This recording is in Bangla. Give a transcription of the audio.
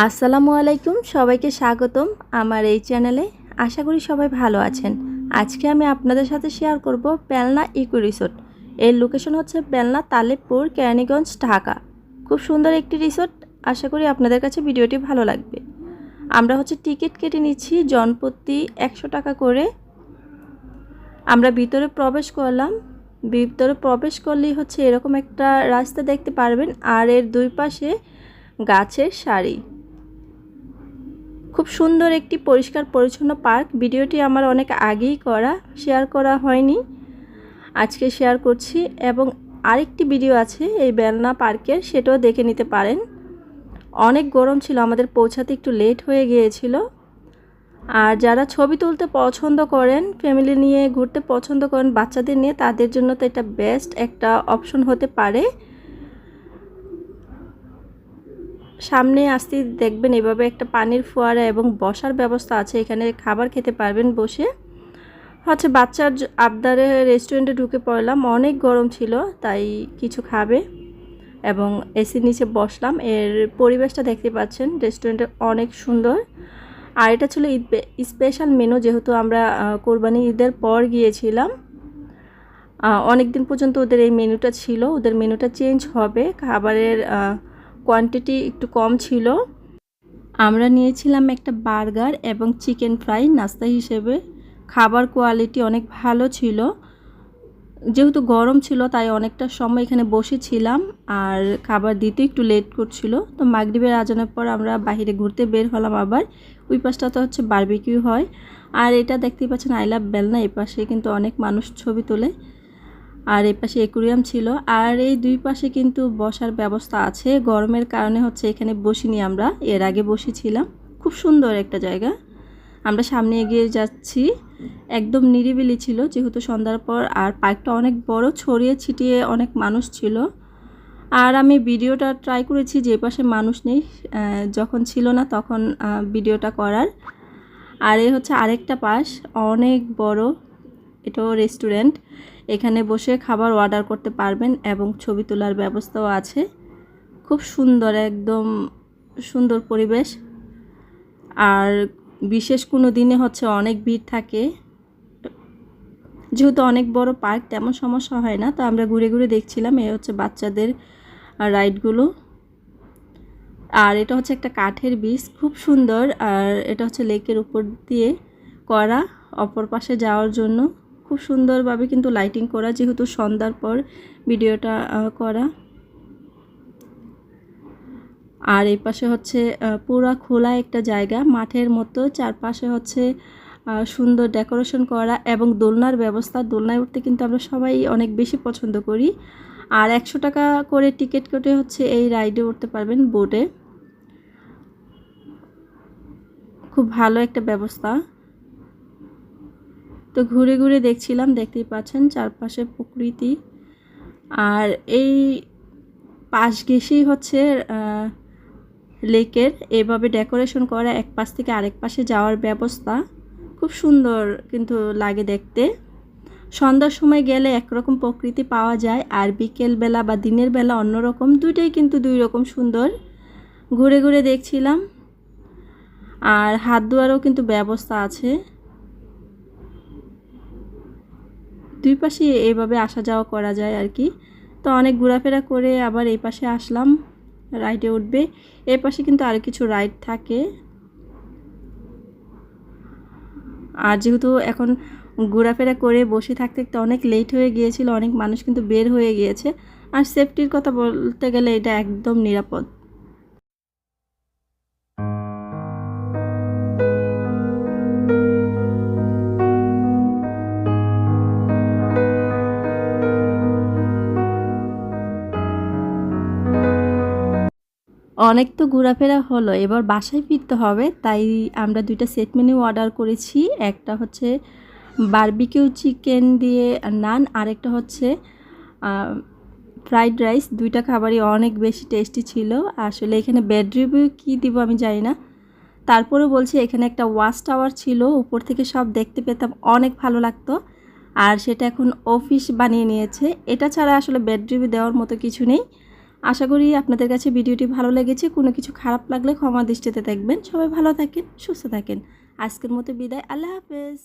আসসালামু আলাইকুম, সবাইকে স্বাগতম আমার এই চ্যানেলে। আশা করি সবাই ভালো আছেন। আজকে আমি আপনাদের সাথে শেয়ার করব বেলনা ইকো রিসোর্ট। এর লোকেশন হচ্ছে বেলনা তালেবপুর, কেরানীগঞ্জ, ঢাকা। খুব সুন্দর একটি রিসোর্ট। আশা করি আপনাদের কাছে ভিডিওটি ভালো লাগবে। আমরা হচ্ছে টিকিট কেটে নিচ্ছি জনপ্রতি একশো টাকা করে। আমরা ভিতরে প্রবেশ করলাম। ভিতরে প্রবেশ করলেই হচ্ছে এরকম একটা রাস্তা দেখতে পারবেন। আর এর দুই পাশে গাছের সারি। খুব সুন্দর একটি পরিষ্কার পরিচ্ছন্ন পার্ক। ভিডিওটি আমার অনেক আগেই করা, শেয়ার করা হয়নি। আজকে শেয়ার করছি এবং আরেকটি ভিডিও আছে এই বেলনা পার্কের, সেটাও দেখে নিতে পারেন। অনেক গরম ছিল, আমাদের পৌঁছাতে একটু লেট হয়ে গিয়েছিল। আর যারা ছবি তুলতে পছন্দ করেন, ফ্যামিলি নিয়ে ঘুরতে পছন্দ করেন, বাচ্চাদের নিয়ে, তাদের জন্য তো এটা বেস্ট একটা অপশন হতে পারে। সামনে আসতে দেখবেন এভাবে একটা পানির ফোয়ারা এবং বসার ব্যবস্থা আছে। এখানে খাবার খেতে পারবেন বসে। হচ্ছে বাচ্চার আবদারে রেস্টুরেন্টে ঢুকে পড়লাম। অনেক গরম ছিল, তাই কিছু খাবে। এবং এসির নিচে বসলাম। এর পরিবেশটা দেখতে পাচ্ছেন রেস্টুরেন্টে অনেক সুন্দর। আর এটা ছিল ঈদ স্পেশাল মেনু, যেহেতু আমরা কোরবানি ঈদের পর গিয়েছিলাম। অনেক দিন পর্যন্ত ওদের এই মেনুটা ছিল। ওদের মেনুটা চেঞ্জ হবে। খাবারের কোয়ান্টিটি একটু কম ছিল। আমরা নিয়েছিলাম একটা বার্গার এবং চিকেন ফ্রাই নাস্তা হিসেবে। খাবার কোয়ালিটি অনেক ভালো ছিল। যেহেতু গরম ছিল, তাই অনেকটা সময় এখানে বসেছিলাম আর খাবার দিতে একটু লেট করছিল। তো মাগরীবের আজানের পর আমরা বাহিরে ঘুরতে বের হলাম আবার। ওই পাশটা তো হচ্ছে বারবিকিউ হয়। আর এটা দেখতেই পাচ্ছেন আই লাভ বেলনা এই পাশে কিন্তু অনেক মানুষ ছবি তোলে। আর এই পাশে একুরিয়াম ছিল। আর এই দুই পাশে কিন্তু বসার ব্যবস্থা আছে। গরমের কারণে হচ্ছে এখানে বসিনি আমরা, এর আগে বসেছিলাম। খুব সুন্দর একটা জায়গা। আমরা সামনে এগিয়ে যাচ্ছি। একদম নিরিবিলি ছিল, যেহেতু সন্ধ্যার পর, আর পার্কটা অনেক বড়, ছড়িয়ে ছিটিয়ে অনেক মানুষ ছিল। আর আমি ভিডিওটা ট্রাই করেছি, যে পাশে মানুষ নেই যখন ছিল না তখন ভিডিওটা করার। আর এ হচ্ছে আরেকটা পাশ, অনেক বড়, এটাও রেস্টুরেন্ট। এখানে বসে খাবার অর্ডার করতে পারবেন এবং ছবি তোলার ব্যবস্থাও আছে। খুব সুন্দর, একদম সুন্দর পরিবেশ। আর বিশেষ কোনো দিনে হচ্ছে অনেক ভিড় থাকে। যেহেতু অনেক বড় পার্ক, তেমন সমস্যা হয় না। তো আমরা ঘুরে ঘুরে দেখছিলাম এ হচ্ছে বাচ্চাদের রাইডগুলো আর এটা হচ্ছে একটা কাঠের বীজ খুব সুন্দর। আর এটা হচ্ছে লেকের উপর দিয়ে করা, অপর পাশে যাওয়ার জন্য। খুব সুন্দরভাবে কিন্তু লাইটিং করা, যেহেতু সন্ধ্যার পর ভিডিওটা করা। আর এই পাশে হচ্ছে পুরা খোলা একটা জায়গা, মাঠের মতো। চারপাশে হচ্ছে সুন্দর ডেকোরেশন করা এবং দোলনার ব্যবস্থা। দোলনায় উঠতে কিন্তু আমরা সবাই অনেক বেশি পছন্দ করি। আর একশো টাকা করে টিকিট কেটে হচ্ছে এই রাইডে উঠতে পারবেন বোটে খুব ভালো একটা ব্যবস্থা। তো ঘুরে ঘুরে দেখছিলাম, দেখতেই পাচ্ছেন চারপাশে প্রকৃতি। আর এই পাশ ঘেসেই হচ্ছে লেকের। এভাবে ডেকোরেশন করা এক পাশ থেকে আরেক পাশে যাওয়ার ব্যবস্থা। খুব সুন্দর কিন্তু লাগে দেখতে। সন্ধ্যার সময় গেলে একরকম প্রকৃতি পাওয়া যায়, আর বিকেল বেলা বা দিনের বেলা অন্যরকম। দুইটাই কিন্তু দুই রকম সুন্দর। ঘুরে ঘুরে দেখছিলাম। আর হাত ধোয়ারও কিন্তু ব্যবস্থা আছে। দুই পাশে এইভাবে আসা যাওয়া করা যায় আর কি। তো অনেক ঘোরাফেরা করে আবার এই পাশে আসলাম রাইডে উঠবে। এই পাশে কিন্তু আর কিছু রাইড থাকে। আর যেহেতু এখন ঘোরাফেরা করে বসে থাকতে থাকতে অনেক লেট হয়ে গিয়েছিল, অনেক মানুষ কিন্তু বের হয়ে গিয়েছে। আর সেফটির কথা বলতে গেলে এটা একদম নিরাপদ। অনেক তো ঘোরাফেরা হলো, এবার বাসায় ফিরতে হবে, তাই আমরা দুইটা সেট মেনু অর্ডার করেছি, একটা হচ্ছে বারবিকিউ চিকেন দিয়ে নান আরেকটা হচ্ছে ফ্রাইড রাইস দুইটা খাবারই অনেক বেশি টেস্টি ছিল, আসলে এখানে বেড রিভিউ কী দিব আমি জানি না তারপরে বলছি এখানে একটা ওয়াচ টাওয়ার ছিল, উপর থেকে সব দেখতে পেতাম, অনেক ভালো লাগতো, আর সেটা এখন অফিস বানিয়ে নিয়েছে, এটা ছাড়া আসলে বেড রিভিউ দেওয়ার মতো কিছু নেই আশা করি আপনাদের কাছে ভিডিওটি ভালো লেগেছে। কোনো কিছু খারাপ লাগলে ক্ষমা দৃষ্টিতে দেখবেন। সবাই ভালো থাকেন, সুস্থ থাকেন। আজকের মতো বিদায়। আল্লাহ হাফেজ।